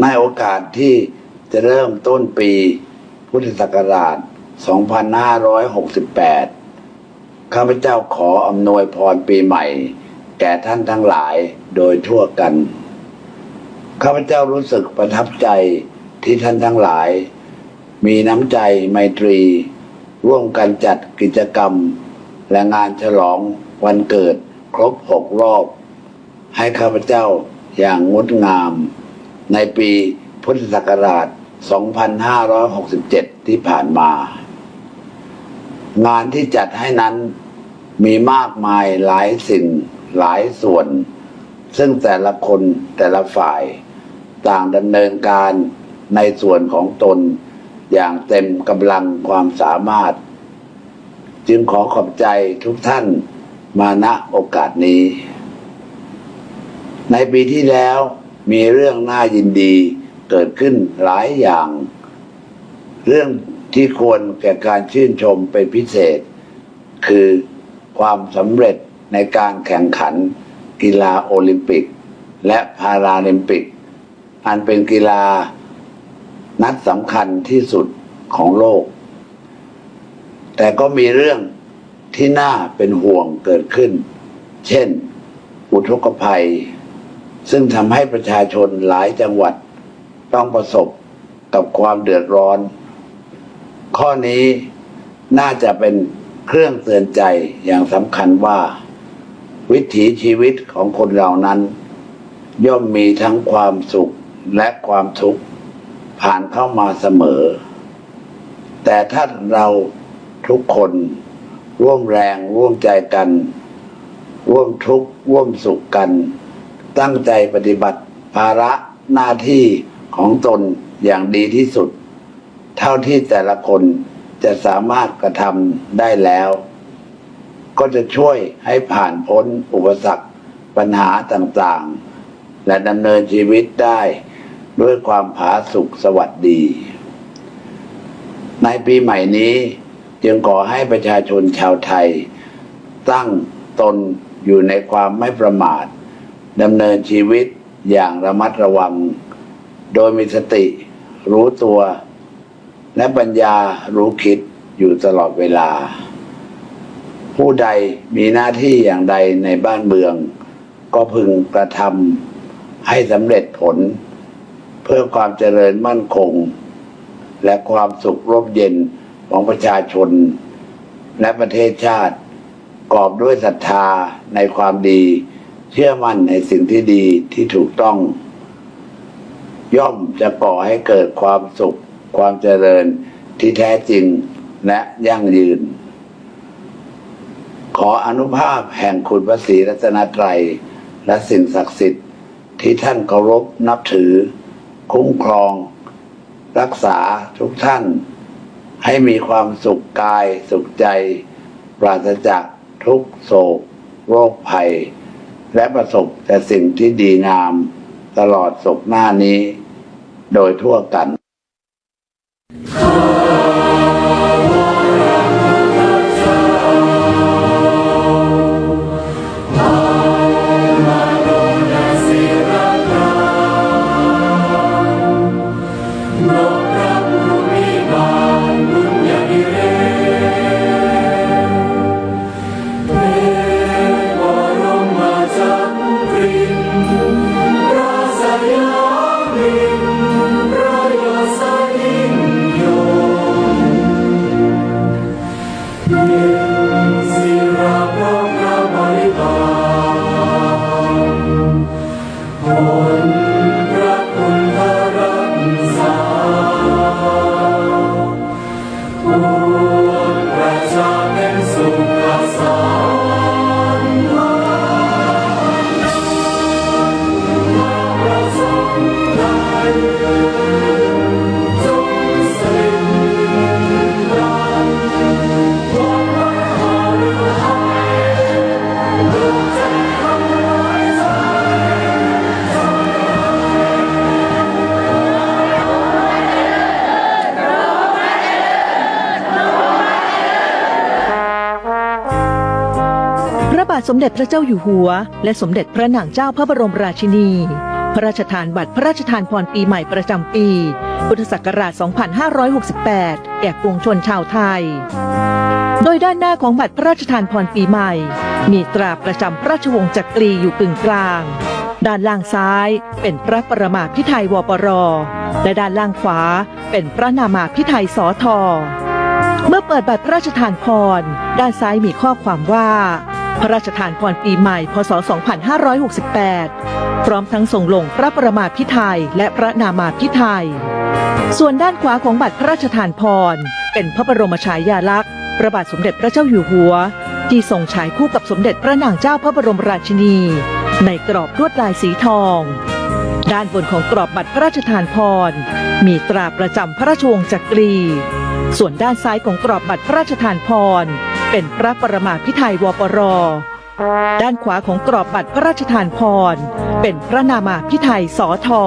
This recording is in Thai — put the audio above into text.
ในโอกาสที่จะเริ่มต้นปีพุทธศักราช 2568 ข้าพเจ้าขออำนวยพรปีใหม่ แก่ท่านทั้งหลายโดยทั่วกัน ข้าพเจ้ารู้สึกประทับใจที่ท่านทั้งหลาย มีน้ำใจไมตรี ร่วมกันจัดกิจกรรม และงานฉลองวันเกิดครบหกรอบ ให้ข้าพเจ้าอย่างงดงาม ในปีพุทธศักราช 2567 ที่ผ่านมา งานที่จัดให้นั้นมีมากมายหลายสิ่งหลายส่วน ซึ่งแต่ละคนแต่ละฝ่าย ต่างดำเนินการในส่วนของตนอย่างเต็มกำลังความสามารถ จึงขอขอบใจทุกท่านมาณโอกาสนี้ ในปีที่แล้ว มีเรื่องน่ายินดีเกิดขึ้นหลายอย่าง เรื่องที่ควรแก่การชื่นชมเป็นพิเศษ คือความสำเร็จในการแข่งขันกีฬาโอลิมปิก และพาราลิมปิก อันเป็นกีฬานัดสำคัญที่สุดของโลก แต่ก็มีเรื่องที่น่าเป็นห่วงเกิดขึ้น เช่น อุทกภัย ซึ่งทำให้ประชาชนหลายจังหวัดต้องประสบกับความเดือดร้อน ข้อนี้น่าจะเป็นเครื่องเตือนใจอย่างสำคัญว่า วิถีชีวิตของคนเรานั้น ย่อมมีทั้งความสุขและความทุกข์ผ่านเข้ามาเสมอ แต่ถ้าเราทุกคนร่วมแรงร่วมใจกัน ร่วมทุกข์ร่วมสุขกัน ตั้งใจปฏิบัติภาระหน้าที่ของตนอย่างดีที่สุด เท่าที่แต่ละคนจะสามารถกระทำได้แล้ว ก็จะช่วยให้ผ่านพ้นอุปสรรคปัญหาต่างๆ และดำเนินชีวิตได้ด้วยความผาสุกสวัสดี ในปีใหม่นี้จึงขอให้ประชาชนชาวไทย ตั้งตนอยู่ในความไม่ประมาท ดำเนินชีวิตอย่างระมัดระวัง โดยมีสติรู้ตัว และปัญญารู้คิดอยู่ตลอดเวลา ผู้ใดมีหน้าที่อย่างใดในบ้านเมือง ก็พึงกระทำให้สำเร็จผล เพื่อความเจริญมั่นคง และความสุขร่มเย็นของประชาชน และประเทศชาติกอบด้วยศรัทธาในความดี เชื่อมั่นในสิ่งที่ดีที่ถูกต้อง ย่อมจะก่อให้เกิดความสุข ความเจริญที่แท้จริงและยั่งยืน ขออนุภาพแห่งคุณพระศรีรัตนตรัย และสิ่งศักดิ์สิทธิ์ที่ท่านเคารพนับถือ คุ้มครอง รักษาทุกท่าน ให้มีความสุขกายสุขใจ ปราศจากทุกโศกโรคภัย และประสบแต่สิ่งที่ดีงามตลอดศกหน้านี้ โดยทั่วกัน สมเด็จพระเจ้าอยู่หัว และสมเด็จพระนางเจ้าพระบรมราชินี พระราชทานบัตรพระราชทานพรปีใหม่ประจำปี พุทธศักราช 2568 แก่ปวงชนชาวไทย โดยด้านหน้าของบัตรพระราชทานพรปีใหม่ มีตราประจำพระราชวงศ์จักรีอยู่กึ่งกลาง ด้านล่างซ้ายเป็นพระประมาพิไทยวปร และด้านล่างขวาเป็นพระนามาพิไทยสอทอเมื่อเปิดบัตรพระราชทานพร ด้านซ้ายมีข้อความว่า พระราชทานพรปีใหม่ พศ 2568 พร้อมทั้งส่งลงพระประมาพิไทยและพระนามาพิไทย ส่วนด้านขวาของบัตรพระราชทานพร เป็นพระบรมฉายาลักษณ์พระบาทสมเด็จพระเจ้าอยู่หัว ที่ทรงฉายคู่กับสมเด็จพระนางเจ้าพระบรมราชินี ในกรอบลวดลายสีทอง ด้านบนของกรอบบัตรพระราชทานพร มีตราประจำพระราชวงศ์จักรี ส่วนด้านซ้ายของกรอบบัตรพระราชทานพร เป็นพระประมาพิไทยวปร ด้านขวาของกรอบบัตรพระราชทานพร เป็นพระนามาพิไทยสอทอ